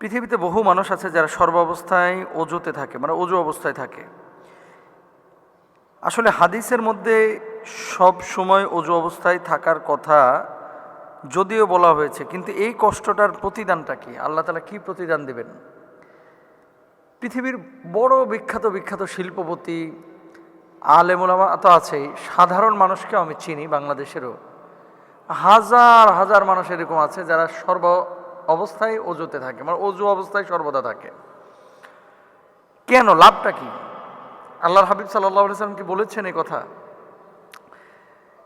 পৃথিবীতে বহু মানুষ আছে যারা সর্বাবস্থায় অজুতে থাকে মানে অজু অবস্থায় থাকে। আসলে হাদিসের মধ্যে সব সময় অজু অবস্থায় থাকার কথা যদিও বলা হয়েছে, কিন্তু এই কষ্টটার প্রতিদানটা কি? আল্লাহ তালা কি প্রতিদান দেবেন? পৃথিবীর বড় বিখ্যাত বিখ্যাত শিল্পপতি আলেমুলামা তো আছেই। সাধারণ মানুষকেও আমি চিনি, বাংলাদেশেরও। হাজার হাজার মানুষ এরকম আছে যারা সর্ব অবস্থায় অজুতে থাকে মানে অজু অবস্থায় সর্বদা থাকে। কেন? লাভটা কি? আল্লাহর হাবিব সাল্লাহ সাল্লাম কি বলেছেন এই কথা?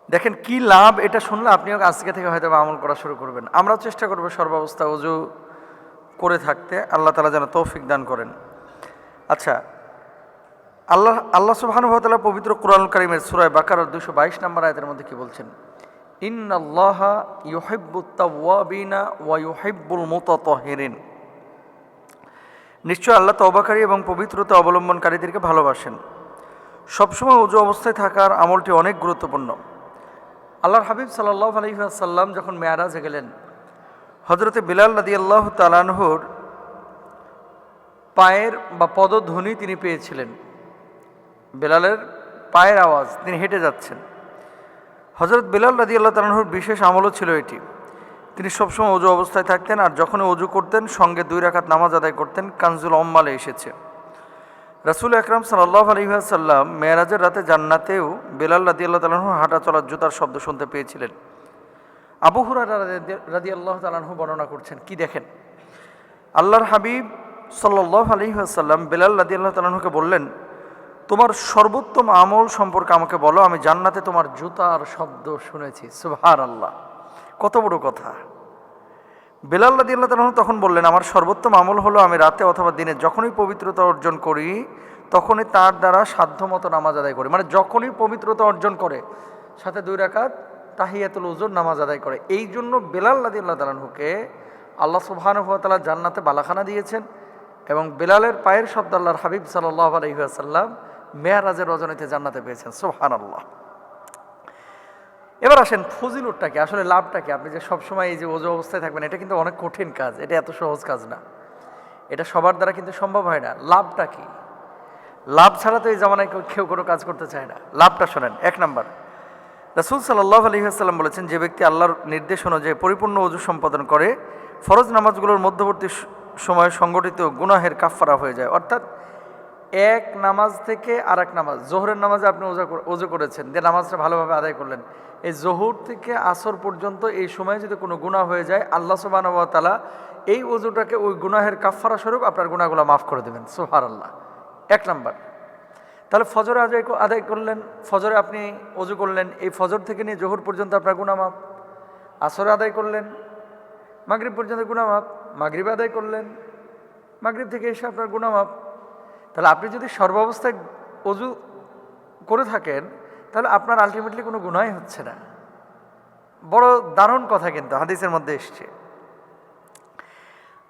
দেখেন, কি লাভ এটা শুনলে আপনিও আজকে থেকে হয়তো আমল করা শুরু করবেন। আমরাও চেষ্টা করব সর্বাবস্থা অজু করে থাকতে। আল্লাহ তালা যেন তৌফিক দান করেন। আচ্ছা আল্লাহ আল্লাহ সুবাহানুভাতালা পবিত্র কোরআন করিমের সুরায় বাকার দুশো বাইশ নম্বর আয়তের মধ্যে কি বলছেন? ইন্নাল্লাহ ওয়া নিশ্চয় আল্লাহ তওবাকারী এবং পবিত্রতা অবলম্বনকারীদেরকে ভালোবাসেন। সবসময় উজু অবস্থায় থাকার আমলটি অনেক গুরুত্বপূর্ণ। আল্লাহর হাবিব সাল্লাহ আলহিহাসাল্লাম যখন মেয়ারাজে গেলেন হজরতে বিলাল রাদি আল্লাহ তালানহুর পায়ের বা পদধ্বনি তিনি পেয়েছিলেন। বেলালের পায়ের আওয়াজ তিনি হেঁটে যাচ্ছেন। হজরত বিলাল রাজি আল্লাহ তালাহুর বিশেষ আমলও ছিল এটি। তিনি সবসময় অজু অবস্থায় থাকতেন আর যখনই অজু করতেন, সঙ্গে দুই রাখাত নামাজ আদায় করতেন, কানজুল অম্মালে এসেছে। রাসুল আকরাম সাল্লাহ আলহিহাসাল্লাম মেয়েরাজের রাতে জান্নাতেও বেলাল রাদি আল্লাহ তালাহু হাঁটা চলার জুতার শব্দ শুনতে পেয়েছিলেন। আবু রাদি আল্লাহ তালাহু বর্ণনা করছেন, কি দেখেন? আল্লাহর হাবিব সাল্লাহ আলহিহাসাল্লাম বেলাল রাদি আল্লাহ তালাহুকে বললেন তোমার সর্বোত্তম আমল সম্পর্কে আমাকে বলো, আমি জান্নাতে তোমার জুতার শব্দ শুনেছি। সুভার আল্লাহ কত বড় কথা। বেলাল রাদি আল্লাহ তালন তখন বললেন, আমার সর্বোত্তম আমল হলো আমি রাতে অথবা দিনে যখনই পবিত্রতা অর্জন করি, তখনই তার দ্বারা সাধ্যমতো নামাজ আদায় করি। মানে যখনই পবিত্রতা অর্জন করে, সাথে দুই রাকাত তাহিয়াতুল উজুর নামাজ আদায় করে। এই জন্য বেলাল রাদি আল্লাহ তালানহুকে আল্লাহ সুবাহানুভাতালা জান্নাতে বালাখানা দিয়েছেন এবং বেলালের পায়ের শব্দ আল্লাহর হাবিব সাল্লাহ আলহিহাসাল্লাম মেয়ারাজের রজনীতে জান্নাতে পেয়েছেন সোহান আল্লাহ এবার আসেন ফজিলুরটা কি আসলে লাভটা কি আপনি যে সবসময় এই যে ওজু অবস্থায় থাকবেন, এটা কিন্তু অনেক কঠিন কাজ, এটা এত সহজ কাজ না। এটা সবার দ্বারা কিন্তু সম্ভব হয় না। লাভটা কি? লাভ ছাড়া তো এই জামানায় কেউ- কোনো কাজ করতে চায় না। লাভটা শোনেন, এক নাম্বার। রাসুল সাল্লাহ আলহিহাস্লাম বলেছেন, যে ব্যক্তি আল্লাহর নির্দেশ অনুযায়ী পরিপূর্ণ অজু সম্পাদন করে, ফরজ নামাজগুলোর মধ্যবর্তী সময়ে সংগঠিত গুনাহের কাফফারা হয়ে যায়। অর্থাৎ এক নামাজ থেকে আর এক নামাজ, জোহরের নামাজে আপনি ওজা ওজু করেছেন যে নামাজটা ভালোভাবে আদায় করলেন। এই জোহর থেকে আসর পর্যন্ত এই সময়ে যদি কোনো গুনাহ হয়ে যায়, আল্লাহ সুবাহ এই ওজুটাকে ওই গুনাহের কাফফারা স্বরূপ আপনার গুনাহগুলো মাফ করে দেবেন সোহার আল্লাহ এক নাম্বার। তাহলে ফজরে আদায় আদায় করলেন, ফজরে আপনি অজু করলেন, এই ফজর থেকে নিয়ে জোহর পর্যন্ত আপনার গুণা আসরে আদায় করলেন, মাগরিব পর্যন্ত গুণা মাপ মাগরিব আদায় করলেন, মাগরিব থেকে এসে আপনার গুণা তাহলে আপনি যদি সর্বাবস্থায় অজু করে থাকেন, তাহলে আপনার আলটিমেটলি কোনো গুণাই হচ্ছে না। বড় দারুণ কথা কিন্তু হাদিসের মধ্যে এসছে।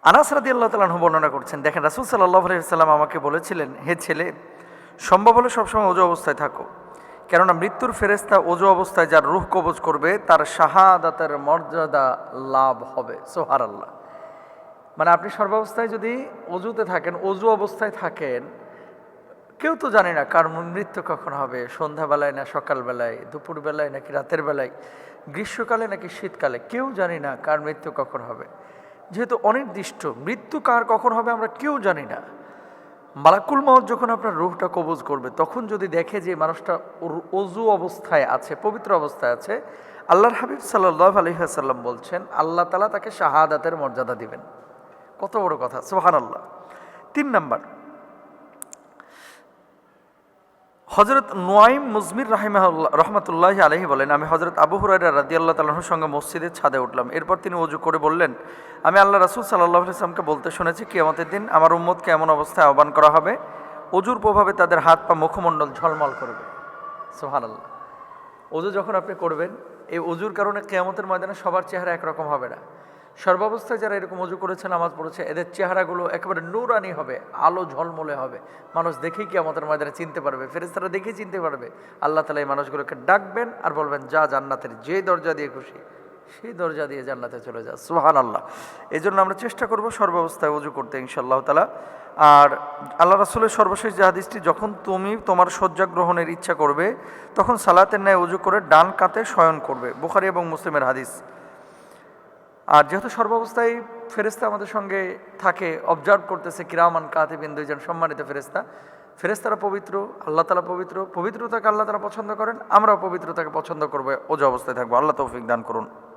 আনাস রাদি আল্লাহ তালাহ বর্ণনা করছেন, দেখেন রাসুল সাল্লাহ আলহিহাল্লাম আমাকে বলেছিলেন, হে ছেলে, সম্ভব হলে সবসময় অজু অবস্থায় থাকো। কেননা মৃত্যুর ফেরেস্তা অজু অবস্থায় যার রুহ কবজ করবে, তার শাহাদাতের মর্যাদা লাভ হবে। সোহার আল্লাহ মানে আপনি সর্বাবস্থায় যদি অজুতে থাকেন, অজু অবস্থায় থাকেন, কেউ তো জানে না কার মৃত্যু কখন হবে। সন্ধ্যাবেলায় না সকালবেলায়, দুপুরবেলায় নাকি রাতের বেলায়, গ্রীষ্মকালে নাকি শীতকালে, কেউ জানি না কার মৃত্যু কখন হবে। যেহেতু অনির্দিষ্ট, মৃত্যু কার কখন হবে আমরা কেউ জানি না। মালাকুল মহৎ যখন আপনার রুহটা কবজ করবে, তখন যদি দেখে যে মানুষটা অজু অবস্থায় আছে, পবিত্র অবস্থায় আছে, আল্লাহর হাবিব সাল্লাহ আলহিহাসাল্লাম বলছেন, আল্লাহ তালা তাকে শাহাদাতের মর্যাদা দিবেন। কত বড় কথা সোহান আল্লাহ তিন নাম্বার। হজরত নোয়াইম মুজমির রাহিমাহুল্লাহ, রহমতুল্লাহ আলহি বলেন, আমি হজরত আবু হুরাইরা রাদি আল্লাহ তালাহর সঙ্গে মসজিদের ছাদে উঠলাম। এরপর তিনি অজু করে বললেন, আমি আল্লাহ রাসুল সাল্লাহ ইসলামকে বলতে শুনেছি, কিয়ামতের দিন আমার উম্মতকে এমন অবস্থায় আহ্বান করা হবে অজুর প্রভাবে তাদের হাত পা মুখমণ্ডল ঝলমল করবে। সোহান আল্লাহ অজু যখন আপনি করবেন, এই অজুর কারণে কেয়ামতের ময়দানে সবার চেহারা একরকম হবে না। সর্বাবস্থায় যারা এরকম অজু করেছে, নামাজ পড়েছে, এদের চেহারাগুলো একেবারে নুরানি হবে, আলো ঝলমলে হবে। মানুষ দেখেই কি আমাদের ময়দানে চিনতে পারবে? ফেরেস্তারা দেখেই চিনতে পারবে। আল্লাহ তালা এই মানুষগুলোকে ডাকবেন আর বলবেন, যা জান্নাতের, যে দরজা দিয়ে খুশি, সেই দরজা দিয়ে জান্নাতে চলে যা। সুহান আল্লাহ এই জন্য আমরা চেষ্টা করব সর্বাবস্থায় অজু করতে, ইনশাআল্লাহ তালা আর আল্লাহ রাসুলের সর্বশেষ যে হাদিসটি, যখন তুমি তোমার শয্যা গ্রহণের ইচ্ছা করবে, তখন সালাতের ন্যায় অজু করে ডান কাতে শয়ন করবে। বুখারি এবং মুসলিমের হাদিস। আর যেহেতু সর্বাবস্থায় ফেরেস্তা আমাদের সঙ্গে থাকে অবজার্ভ করতেছে কিরামান, কাতিবিন দুইজন সম্মানিত ফেরেস্তা ফেরেস্তারা পবিত্র, আল্লাহ তালা পবিত্র, পবিত্রতাকে আল্লাহ তালা পছন্দ করেন, আমরাও পবিত্রতাকে পছন্দ করব ওজু অবস্থায় থাকব। আল্লাহ তৌফিক দান করুন।